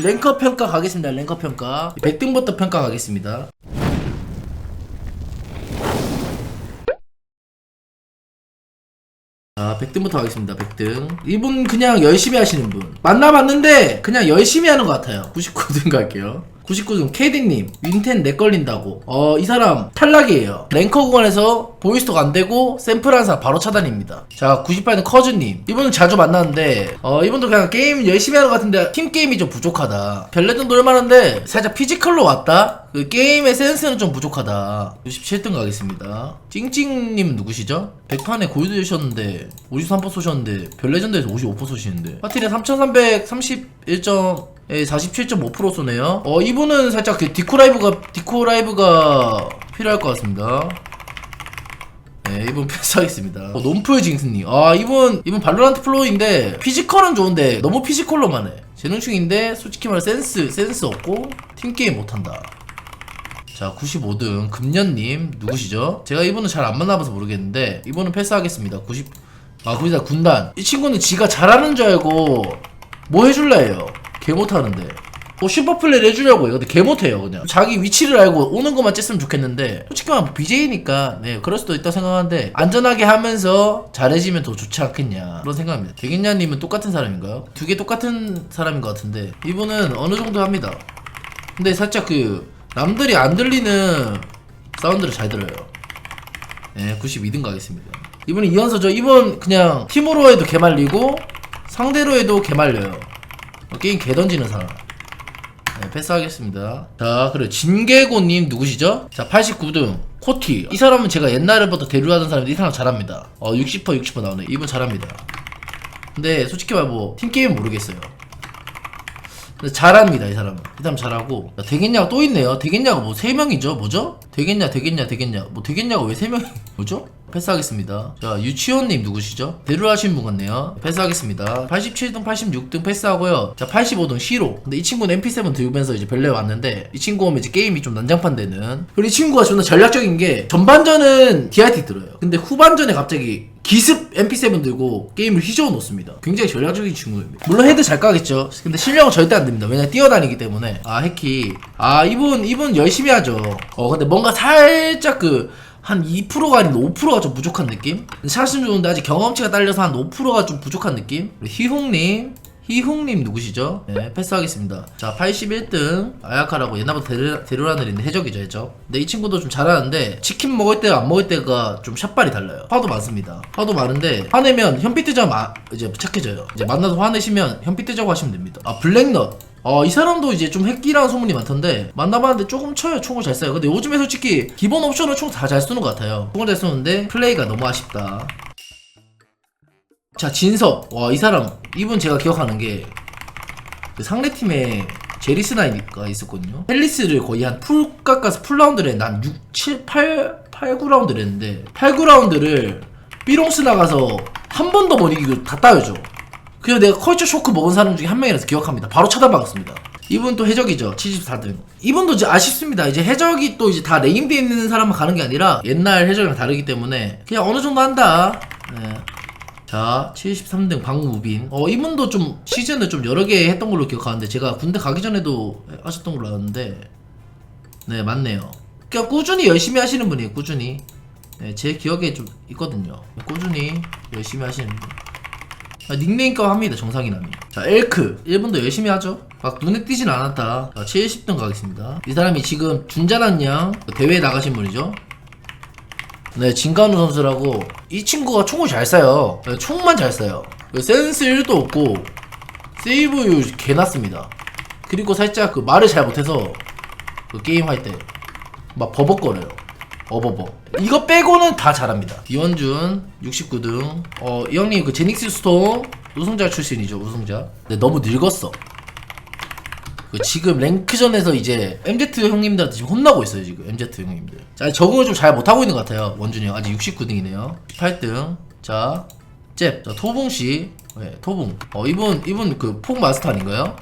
랭커 평가 가겠습니다. 랭커 평가. 100등부터 평가 가겠습니다. 자, 100등부터 가겠습니다. 100등. 이분 그냥 열심히 하시는 분. 만나봤는데 그냥 열심히 하는 것 같아요. 99등 갈게요. 99등 KD님 윈텐 내 걸린다고 어 이 사람 탈락이에요 랭커 구간에서 보이스톡 안 되고 샘플 한사 바로 차단입니다. 자 98등 커즈님. 이분은 자주 만나는데 어 이분도 그냥 게임 열심히 하는 것 같은데 팀 게임이 좀 부족하다. 별레등 놀만한데 살짝 피지컬로 왔다? 그 게임의 센스는 좀 부족하다. 67등 가겠습니다. 찡찡님 누구시죠? 100판에 골드 주셨는데 53% 쏘셨는데 별레전드에서 55% 쏘시는데. 파티는 3331점 예, 47.5% 쏘네요. 어, 이분은 살짝 그 디코 라이브가, 디코 라이브가 필요할 것 같습니다. 네, 이분 패스하겠습니다. 어, 논프의 징스님. 아, 이분, 이분 발로란트 플로우인데, 피지컬은 좋은데, 너무 피지컬로만 해. 재능충인데, 솔직히 말해 센스, 센스 없고, 팀게임 못한다. 자, 95등, 금년님, 누구시죠? 제가 이분은 잘 안 만나봐서 모르겠는데, 이분은 패스하겠습니다. 90, 아, 거기다 군단. 이 친구는 지가 잘하는 줄 알고, 뭐 해줄라 해요. 개 못하는데. 뭐 슈퍼플레이를 해주려고 해요. 근데 개 못해요, 그냥. 자기 위치를 알고 오는 것만 쬐으면 좋겠는데, 솔직히 말하면 BJ니까, 네, 그럴 수도 있다 생각하는데, 안전하게 하면서 잘해지면 더 좋지 않겠냐. 그런 생각입니다. 대긴냐님은 똑같은 사람인가요? 두 개 똑같은 사람인 것 같은데, 이분은 어느 정도 합니다. 근데 살짝 그, 남들이 안 들리는 사운드를 잘 들어요. 네, 92등 가겠습니다. 이분은 이현서죠. 이분 그냥 팀으로 해도 개말리고, 상대로 해도 개말려요. 어, 게임 개 던지는 사람. 네, 패스하겠습니다. 자, 그래. 진개고님 누구시죠? 자, 89등. 코티. 이 사람은 제가 옛날부터 대류하던 사람인데 이 사람 잘합니다. 어, 60% 60% 나오네. 이분 잘합니다. 근데 솔직히 말뭐 팀게임 모르겠어요. 근데 잘합니다, 이 사람은. 이 사람 잘하고. 자, 되겠냐가 또 있네요. 되겠냐가 뭐 3명이죠? 뭐죠? 되겠냐, 되겠냐, 되겠냐. 뭐 되겠냐가 왜 3명이, 뭐죠? 패스하겠습니다. 자, 유치원님 누구시죠? 대류하신 분 같네요. 패스하겠습니다. 87등, 86등 패스하고요. 자, 85등 시로. 근데 이 친구는 MP7 들면서 이제 별내 왔는데, 이 친구 오면 이제 게임이 좀 난장판 되는. 그리고 이 친구가 존나 전략적인 게, 전반전은 DRT 들어요. 근데 후반전에 갑자기 기습 MP7 들고 게임을 휘저어 놓습니다. 굉장히 전략적인 친구입니다. 물론 헤드 잘 까겠죠. 근데 실력은 절대 안 됩니다. 왜냐 뛰어다니기 때문에. 아 해키. 아 이분 이분 열심히 하죠. 어 근데 뭔가 살짝 그. 한 2%가 아닌 5%가 좀 부족한 느낌? 샷은 좋은데 아직 경험치가 딸려서 한 5%가 좀 부족한 느낌? 희홍님 희홍님 누구시죠? 네, 패스하겠습니다. 자, 81등 아야카라고 옛날부터 데르, 데르라늘인데 해적이죠, 해적. 근데 이 친구도 좀 잘하는데 치킨 먹을 때와 안 먹을 때가 좀 샷발이 달라요. 화도 많습니다. 화도 많은데 화내면 현피 뜨자면 아, 이제 착해져요. 이제 만나서 화내시면 현피 뜨자고 하시면 됩니다. 아, 블랙넛. 어, 이 사람도 이제 좀 핵기라는 소문이 많던데 만나봤는데 조금 쳐요. 총을 잘 쏴요. 근데 요즘에 솔직히 기본 옵션을 총다잘 쏘는 것 같아요. 총을 잘 쏘는데 플레이가 너무 아쉽다. 자 진섭. 와이 사람. 이분 제가 기억하는 게 그 상대팀에 제리스나이가 있었거든요. 헬리스를 거의 한 풀 깎아서 풀라운드를 한 6, 7, 8, 8, 9라운드를 했는데 8, 9라운드를 삐롱스 나가서 한 번 더 못 이기고 다 따여줘 그래서 내가 컬처 쇼크 먹은 사람 중에 한 명이라서 기억합니다 바로 쳐다박았습니다 이분 또 해적이죠 74등 이분도 이제 아쉽습니다 이제 해적이 또 이제 다 네임돼 있는 사람만 가는 게 아니라 옛날 해적이랑 다르기 때문에 그냥 어느 정도 한다 네. 자, 73등 박무빈. 어, 이분도 좀 시즌을 좀 여러 개 했던 걸로 기억하는데 제가 군대 가기 전에도 하셨던 걸로 아는데 네, 맞네요. 그냥 꾸준히 열심히 하시는 분이에요, 꾸준히. 네, 제 기억에 좀 있거든요. 꾸준히 열심히 하시는 분. 아, 닉네임과 합니다, 정상이남이. 자, 엘크. 1분도 열심히 하죠. 막 눈에 띄진 않았다. 자, 70등 가겠습니다. 이 사람이 지금 준자란 양 대회에 나가신 분이죠. 네, 진간우 선수라고 이 친구가 총을 잘 쏴요. 네, 총만 잘 쏴요. 그 센스 1도 없고 세이브율 개났습니다. 그리고 살짝 그 말을 잘 못해서 그 게임 할 때 막 버벅거려요. 어버버. 이거 빼고는 다 잘합니다. 이원준 69등. 어, 이 형님 그 제닉스 스톤 우승자 출신이죠. 우승자. 근데 너무 늙었어. 그 지금 랭크전에서 이제 MZ 형님들한테 지금 혼나고 있어요 지금 MZ 형님들 자 적응을 좀 잘 못하고 있는 것 같아요 원준이 형 아직 69등이네요 18등 자 잽, 자 토붕씨 네, 토붕 어 이분 이분 그 폭 마스터 아닌가요?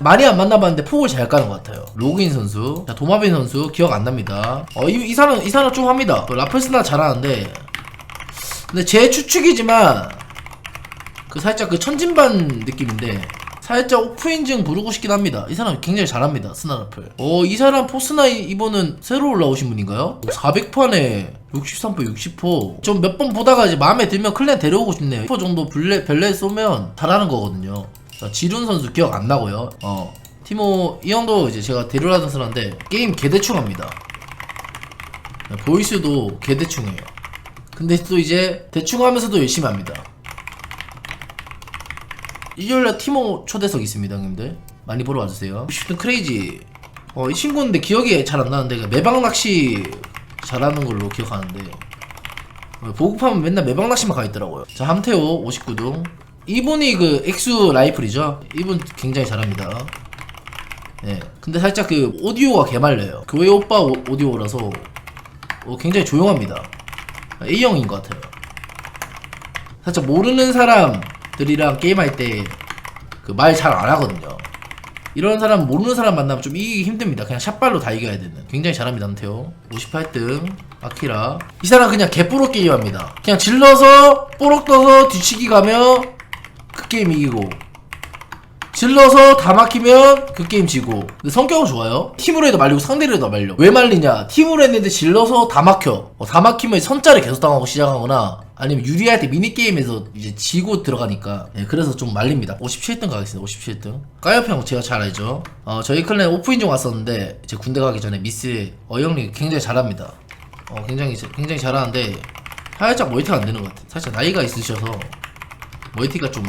많이 안 만나봤는데 폭을 잘 까는 것 같아요 로그인 선수 자 도마빈 선수 기억 안 납니다 어 이 이 사람 이 사람 좀 합니다 그 라펠스나 잘하는데 근데 제 추측이지만 그 살짝 그 천진반 느낌인데 살짝 오프 인증 부르고 싶긴 합니다. 이 사람 굉장히 잘합니다. 스나라플. 어, 이 사람 포스나 이번은 새로 올라오신 분인가요? 400판에 63% 60%. 좀몇 번 보다가 이제 마음에 들면 클랜 데려오고 싶네요. 10% 정도 블레, 벨레 쏘면 잘하는 거거든요. 자, 지룬 선수 기억 안 나고요. 어. 티모 이 형도 이제 제가 데려라던 사람인데 게임 개대충 합니다. 보이스도 개대충해요. 근데 또 이제 대충 하면서도 열심히 합니다. 일요일날 티모 초대석 있습니다, 형님들. 많이 보러 와주세요. 슈튼 크레이지. 어, 이 친구인데 기억이 잘 안 나는데, 그 매방 낚시 잘하는 걸로 기억하는데. 어, 보급하면 맨날 매방 낚시만 가 있더라고요. 자, 함태호 59등. 이분이 그 엑수 라이플이죠? 이분 굉장히 잘합니다. 예. 근데 살짝 그 오디오가 개말려요. 교회 오빠 오, 오디오라서 어, 굉장히 조용합니다. A형인 것 같아요. 살짝 모르는 사람들이랑 게임할 때 그 말 잘 안 하거든요. 이런 사람 모르는 사람 만나면 좀 이기기 힘듭니다. 그냥 샷발로 다 이겨야 되는. 굉장히 잘합니다, 남태호. 58등 아키라. 이 사람 그냥 개뽀록 게임합니다. 그냥 질러서 뽀록 떠서 뒤치기 가며 그 게임 이기고. 질러서 다 막히면 그 게임 지고. 근데 성격은 좋아요. 팀으로 해도 말리고 상대로 해도 말려. 왜 말리냐? 팀으로 했는데 질러서 다 막혀. 어, 다 막히면 선짜리 계속 당하고 시작하거나 아니면 유리할 때 미니게임에서 이제 지고 들어가니까. 예, 그래서 좀 말립니다. 57등 가겠습니다. 57등. 까요평 제가 잘 알죠? 어, 저희 클랜 오프인종 왔었는데 제 군대 가기 전에 미스 어영리 굉장히 잘합니다. 어, 굉장히 굉장히 잘하는데 살짝 멀티가 안 되는 것 같아요. 살짝 나이가 있으셔서 멀티가 좀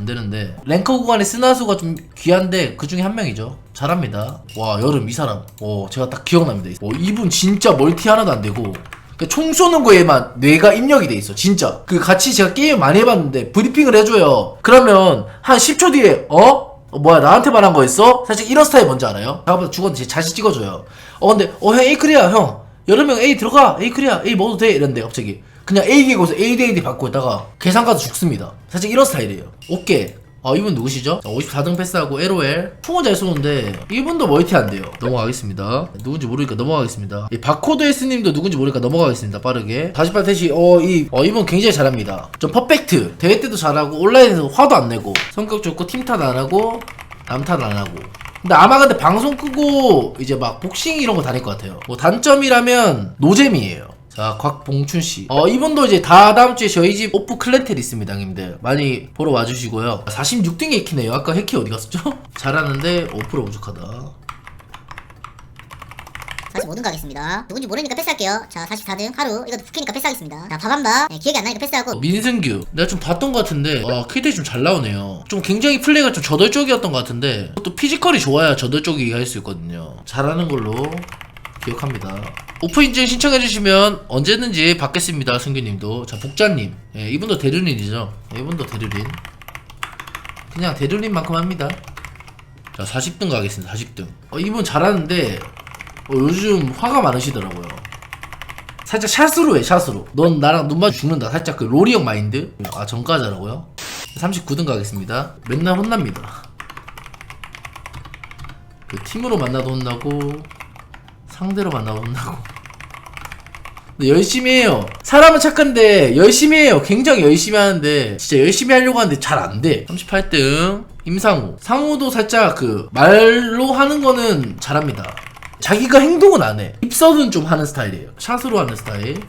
안 되는데 랭커 구간의 스나수가 좀 귀한데 그 중에 한 명이죠. 잘합니다. 와 여름 이 사람. 오 제가 딱 기억납니다. 오 이분 진짜 멀티 하나도 안 되고 그총 쏘는 거에만 뇌가 입력이 돼 있어. 진짜. 그 같이 제가 게임 많이 해봤는데 브리핑을 해줘요. 그러면 한 10초 뒤에 어? 어, 뭐야 나한테 말한 거였어? 살짝 이런 스타일 뭔지 알아요? 잠깐만 죽었는데 자시 찍어줘요. 어 근데 어형 에이클이야 형. 여러 명 A 들어가 에이클이야 A 먹어도 돼 이랬는데 갑자기 그냥 A 기고서 A 대 A 대 받고 있다가 계산 가서 죽습니다. 살짝 이런 스타일이에요. 오케이. 아 이분 누구시죠? 54등 패스하고 LOL. 총은 잘 쏘는데 이분도 멀티 안 돼요. 넘어가겠습니다. 누군지 모르니까 넘어가겠습니다. 이 바코드 S님도 누군지 모르니까 넘어가겠습니다. 빠르게. 48 태시 어이 어, 이분 굉장히 잘합니다. 좀 퍼펙트. 대회 때도 잘하고 온라인에서 화도 안 내고 성격 좋고 팀 탓 안 하고 남 탓 안 하고. 근데 아마 근데 방송 끄고 이제 막 복싱 이런 거 다닐 것 같아요. 뭐 단점이라면 노잼이에요 자, 곽봉춘 씨. 어, 이분도 이제 다 다음 주에 저희 집 오프 클랜텔 있습니다, 형님들. 많이 보러 와주시고요. 46등에 해키네요. 아까 해키 어디 갔었죠? 잘하는데 5% 부족하다. 45등 가겠습니다. 누군지 모르니까 패스할게요. 자, 44등 하루. 이것도 부키니까 패스하겠습니다. 자, 박한바. 네, 기억이 안 나니까 패스하고. 어, 민승규. 내가 좀 봤던 것 같은데, 와, 킬대 좀잘 나오네요. 좀 굉장히 플레이가 좀 저돌적이었던 것 같은데, 또 피지컬이 좋아야 저돌적이게 할 수 있거든요. 잘하는 걸로 기억합니다. 오프 인증 신청해주시면 언제든지 받겠습니다, 승규님도. 자, 복자님. 예, 이분도 대륜인이죠. 예, 이분도 대륜인. 그냥 대륜인만큼 합니다. 자, 40등 가겠습니다, 40등. 어, 이분 잘하는데, 어, 요즘 화가 많으시더라고요. 살짝 샷으로 해 샷으로 넌 나랑 눈 마주 죽는다 살짝 그 로리 형 마인드 아 전과자라고요? 39등 가겠습니다 맨날 혼납니다 그 팀으로 만나도 혼나고 상대로 만나도 혼나고 근데 열심히 해요 사람은 착한데 열심히 해요 굉장히 열심히 하는데 진짜 열심히 하려고 하는데 잘 안돼 38등 임상우 상우도 살짝 그 말로 하는 거는 잘합니다 자기가 행동은 안 해. 입서는 좀 하는 스타일이에요. 샷으로 하는 스타일.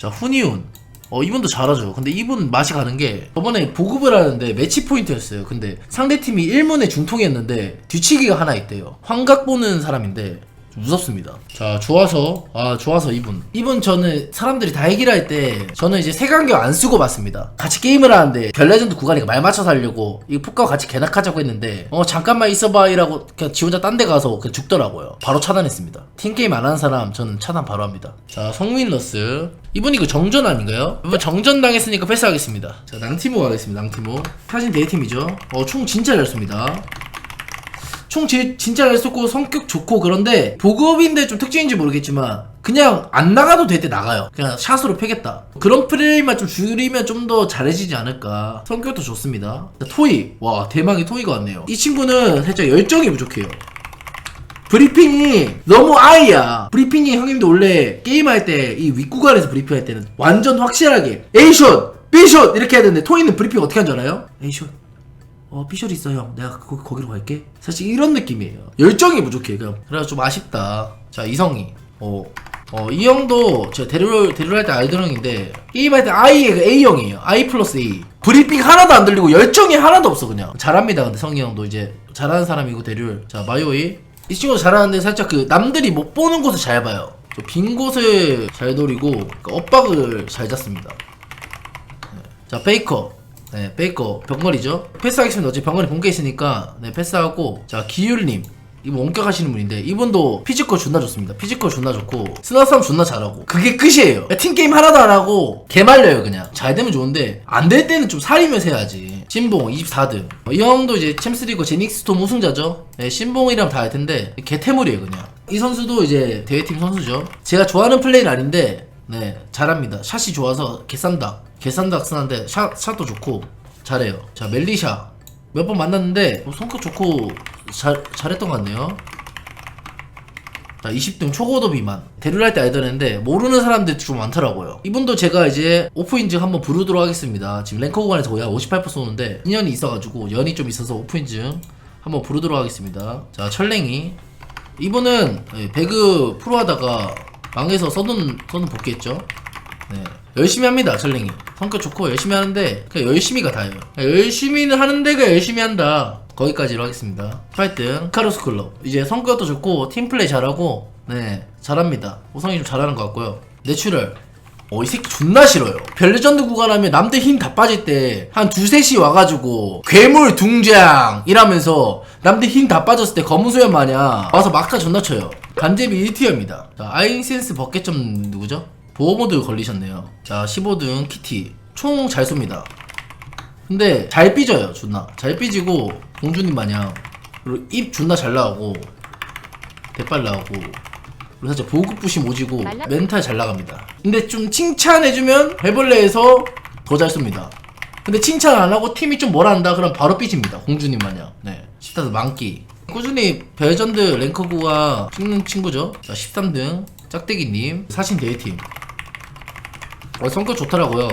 자, 훈이훈. 어, 이분도 잘하죠. 근데 이분 맛이 가는 게 저번에 보급을 하는데 매치 포인트였어요. 근데 상대팀이 1문에 중통이었는데 뒤치기가 하나 있대요. 환각 보는 사람인데 좀 무섭습니다. 자, 좋아서. 아, 좋아서 이분. 이분 저는 사람들이 다 얘기를 할 때 저는 이제 색안경 안 쓰고 봤습니다. 같이 게임을 하는데 별레전드 구간이가 말 맞춰서 하려고 이 푸카와 같이 개낙하자고 했는데 어, 잠깐만 있어봐 이라고 그냥 지 혼자 딴 데 가서 그냥 죽더라고요. 바로 차단했습니다. 팀 게임 안 하는 사람 저는 차단 바로 합니다. 자, 성민러스. 이분이 그 정전 아닌가요? 이분 정전 당했으니까 패스하겠습니다. 자, 낭티모 가겠습니다. 낭티모. 사진 대팀이죠. 어, 총 진짜 잘 씁니다. 총 제, 진짜 잘 쏘고 성격 좋고 그런데 보급인데 좀 특징인지 모르겠지만 그냥 안 나가도 될 때 나가요. 그냥 샷으로 패겠다. 그런 플레이만 좀 줄이면 좀 더 잘해지지 않을까. 성격도 좋습니다. 자, 토이. 와, 대망의 토이가 왔네요. 이 친구는 살짝 열정이 부족해요. 브리핑이 너무 아이야. 브리핑이 형님도 원래 게임할 때 이 윗구간에서 브리핑할 때는 완전 확실하게 A샷! B숏 이렇게 해야 되는데 토이는 브리핑 어떻게 하는 줄 알아요? A숏 어 B숏 있어 형 내가 거, 거기로 갈게 사실 이런 느낌이에요 열정이 부족해 그냥 그래서 좀 아쉽다 자 이성이 어, 어, 이 형도 제가 데뷔를, 데뷔를 할때 아이돌 형인데, 게임할 때 I가 A형이에요. I 플러스 A. 브리핑 하나도 안 들리고 열정이 하나도 없어, 그냥. 잘합니다, 근데 성희 형도 이제 잘하는 사람이고, 데뷔를. 자, 마요이. 이 친구 잘하는데 살짝 그 남들이 못 보는 곳을 잘 봐요. 저빈 곳을 잘 노리고, 그 엇박을 잘 잡습니다. 네. 자, 베이커. 네, 베이커. 병걸이죠. 패스하겠습니다. 어차피 병걸이 본게 있으니까, 네, 패스하고. 자, 기율님. 이분 원격 하시는 분인데 이분도 피지컬 존나 좋습니다. 피지컬 존나 좋고 스나싸움 존나 잘하고 그게 끝이에요. 팀 게임 하나도 안 하고 개말려요 그냥. 잘 되면 좋은데 안 될 때는 좀 살이면서 해야지. 신봉 24등. 이 형도 이제 챔스리고 제닉스톰 우승자죠. 네, 신봉이랑 다 할 텐데 개태물이에요 그냥. 이 선수도 이제 대회팀 선수죠. 제가 좋아하는 플레이는 아닌데 네 잘합니다. 샷이 좋아서 개싼다. 개싼다 쓴한데 샷 샷도 좋고 잘해요. 자 멜리샤. 몇 번 만났는데 뭐 성격 좋고 잘, 잘했던 것 같네요. 자 20등 초고도 비만. 대류를 할 때 알던 애인데 모르는 사람들이 좀 많더라고요. 이분도 제가 이제 오프 인증 한번 부르도록 하겠습니다. 지금 랭커 구간에서 거의 한58% 쏘는데 인연이 있어가지고 연이 좀 있어서 오프 인증 한번 부르도록 하겠습니다. 자 철랭이. 이분은 예, 배그 프로 하다가 망해서 써둔 써둔 복귀했죠 네. 열심히 합니다, 철랭이. 성격 좋고 열심히 하는데, 그냥 열심히가 다예요. 그냥 열심히는 하는데, 그 열심히 한다. 거기까지로 하겠습니다. 8등, 카루스 클럽. 이제 성격도 좋고, 팀플레이 잘하고, 네, 잘합니다. 호성이 좀 잘하는 것 같고요. 내추럴. 어, 이 새끼 존나 싫어요. 별레전드 구간 하면 남들 힘 다 빠질 때, 한 두세 시 와가지고, 괴물 둥장! 이라면서, 남들 힘 다 빠졌을 때 검은 수염 마냥, 와서 막타 존나 쳐요. 간제비 1티어입니다. 자, 아인센스 버켓점 누구죠? 보호모드 걸리셨네요. 자, 15등 키티. 총 잘 쏩니다. 근데 잘 삐져요, 존나. 잘 삐지고, 공주님 마냥. 그리고 입 존나 잘 나오고, 대빨 나오고, 그리고 살짝 보급 부심 오지고, 멘탈 잘 나갑니다. 근데 좀 칭찬해주면, 해벌레에서 더 잘 쏩니다. 근데 칭찬 안 하고 팀이 좀 뭐라 한다? 그럼 바로 삐집니다. 공주님 마냥. 네. 14등 만기. 꾸준히 벨전드 랭커구가 찍는 친구죠. 자, 13등 짝대기님. 사신 대회팀. 어, 성격 좋더라고요.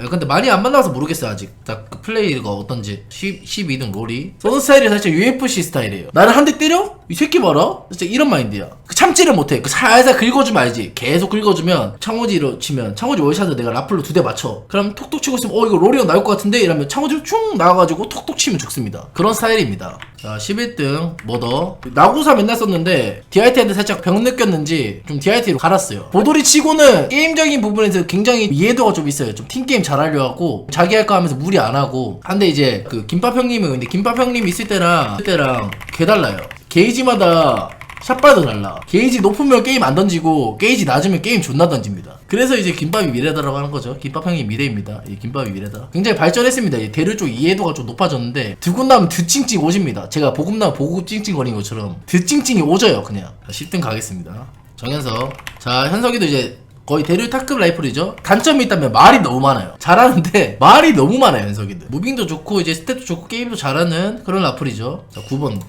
예, 근데 많이 안 만나서 모르겠어요 아직 딱그 플레이가 어떤지 10, 12등 롤이 서는 스타일이 살짝 UFC 스타일이에요 나를 한 대 때려? 이 새끼 봐라 진짜 이런 마인드야 그 참지를 못해. 그 살살 긁어주면 알지. 계속 긁어주면 창호지로 치면 창호지 월샷을 내가 라플로 두 대 맞춰. 그럼 톡톡 치고 있으면 어 이거 형 나올 것 같은데? 이러면 창호지로 쭉 나와가지고 톡톡 치면 죽습니다. 그런 스타일입니다. 자 11등 머더. 나구사 맨날 썼는데 DRT한테 살짝 병 느꼈는지 좀 DRT로 갈았어요. 보돌이 치고는 게임적인 부분에서 굉장히 이해도가 좀 있어요. 좀 팀게임 잘하려 하고 자기 할 거 하면서 무리 안 하고. 근데 이제 그 김밥 형님은 근데 김밥 형님 있을 때랑 있을 때랑 개 달라요. 게이지마다 샷발도 달라 게이지 높으면 게임 안 던지고 게이지 낮으면 게임 존나 던집니다. 그래서 이제 김밥이 미래다라고 하는 거죠. 김밥 형이 미래입니다. 이 김밥이 미래다. 굉장히 발전했습니다. 이 대류 쪽 이해도가 좀 높아졌는데 듣고 나면 드찡찡 오집니다. 제가 보급 나면 보급 찡찡거리는 것처럼 드찡찡이 오져요 그냥. 자, 10등 가겠습니다. 정현석. 자 현석이도 이제 거의 대류 탑급 라이플이죠. 단점이 있다면 말이 너무 많아요. 잘하는데 말이 너무 많아요, 현석이는. 무빙도 좋고 이제 스탯도 좋고 게임도 잘하는 그런 라플이죠. 자, 9번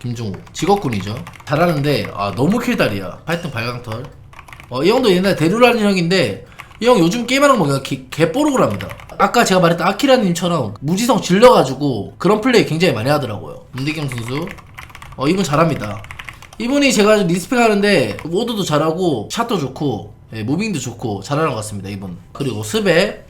김종우 직업군이죠. 잘하는데 아 너무 킬다리야. 8등 발광털. 어, 이 형도 옛날에 대류라는 형인데 이 형 요즘 게임하는 거 보니까 개, 개뽀록을 합니다. 아까 제가 말했던 아키라님처럼 무지성 질러가지고 그런 플레이 굉장히 많이 하더라고요. 문대경 선수. 어, 이분 잘합니다. 이분이 제가 리스펙하는데 모드도 잘하고 샷도 좋고 예, 무빙도 좋고 잘하는 것 같습니다 이분 그리고 스베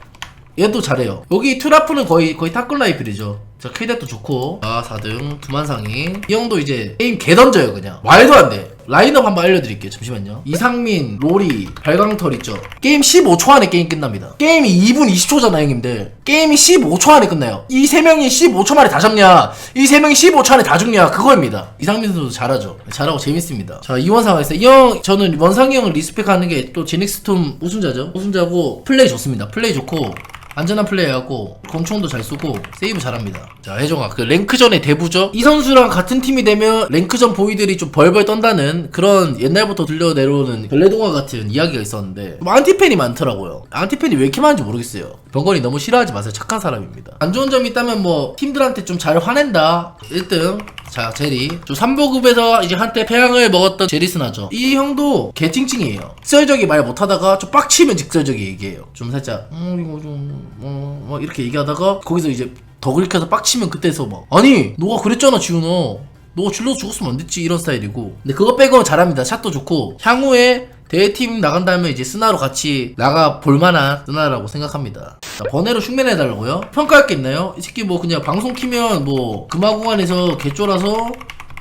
얘도 잘해요 여기 트라프는 거의 거의 탑글라이플이죠 자 킬덱도 좋고. 아 4등 두만상이. 이 형도 이제 게임 개 던져요 그냥. 말도 안돼. 라인업 한번 알려드릴게요 잠시만요. 이상민 로리 발광털 있죠? 게임 15초 안에 게임 끝납니다. 게임이 2분 20초잖아 형님들. 게임이 15초 안에 끝나요. 이세 명이 15초 만에 다 잡냐? 이세 명이 15초 안에 다 죽냐? 그거입니다. 이상민 선수 잘하죠. 잘하고 재밌습니다. 자 이원상가 있어요 이형 저는 원상이 형을 리스펙하는 게 또 제닉스톰 우승자죠? 우승자고 플레이 좋습니다. 플레이 좋고 안전한 플레이하고 권총도 잘 쏘고 세이브 잘합니다. 자 혜정아 그 랭크전의 대부죠. 이 선수랑 같은 팀이 되면 랭크전 보이들이 좀 벌벌 떤다는 그런 옛날부터 들려 내려오는 별내동화 같은 이야기가 있었는데 좀 안티팬이 많더라고요. 안티팬이 왜 이렇게 많은지 모르겠어요. 병건이 너무 싫어하지 마세요. 착한 사람입니다. 안 좋은 점이 있다면 뭐 팀들한테 좀 잘 화낸다. 1등 자 제리. 저 3보급에서 이제 한때 패양을 먹었던 제리스나죠. 이 형도 개찡찡이에요. 직설적이 말 못하다가 좀 빡치면 직설적이 얘기해요. 좀 살짝 음 이거 좀어 뭐 이렇게 얘기하다가 거기서 이제 더 긁혀서 빡치면 그때서 막 아니 너가 그랬잖아 지훈아. 너가 질러서 죽었으면 안 됐지 이런 스타일이고. 근데 그거 빼고는 잘합니다. 샷도 좋고. 향후에 대회팀 나간 다음에 이제 스나로 같이 나가 볼만한 스나라고 생각합니다 자, 번외로 흉내내달라고요? 평가할 게 있나요? 이 새끼 뭐 그냥 방송 키면 뭐 금화 구간에서 개쫄아서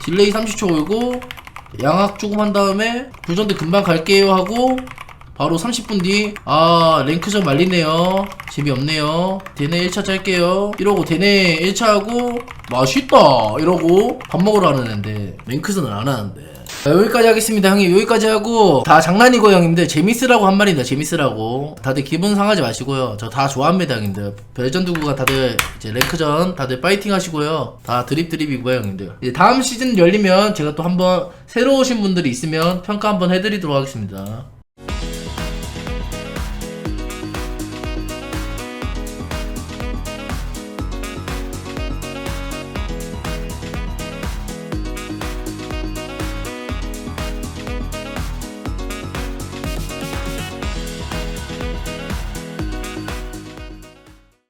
딜레이 30초 걸고 양악 조금 한 다음에 굴전대 금방 갈게요 하고 바로 30분 뒤, 아, 랭크전 말리네요. 재미없네요. 대내 1차 짤게요. 이러고 대내 1차 하고, 맛있다. 이러고 밥 먹으러 하는 애인데, 랭크전을 안 하는데. 자, 여기까지 하겠습니다, 형님. 여기까지 하고, 다 장난이고, 형님들. 재밌으라고 한 말입니다, 재밌으라고. 다들 기분 상하지 마시고요. 저 다 좋아합니다, 형님들. 별전 두구가 다들, 이제 랭크전, 다들 파이팅 하시고요. 다 드립 드립이고요, 형님들. 이제 다음 시즌 열리면 제가 또 한번 새로 오신 분들이 있으면 평가 한번 해드리도록 하겠습니다.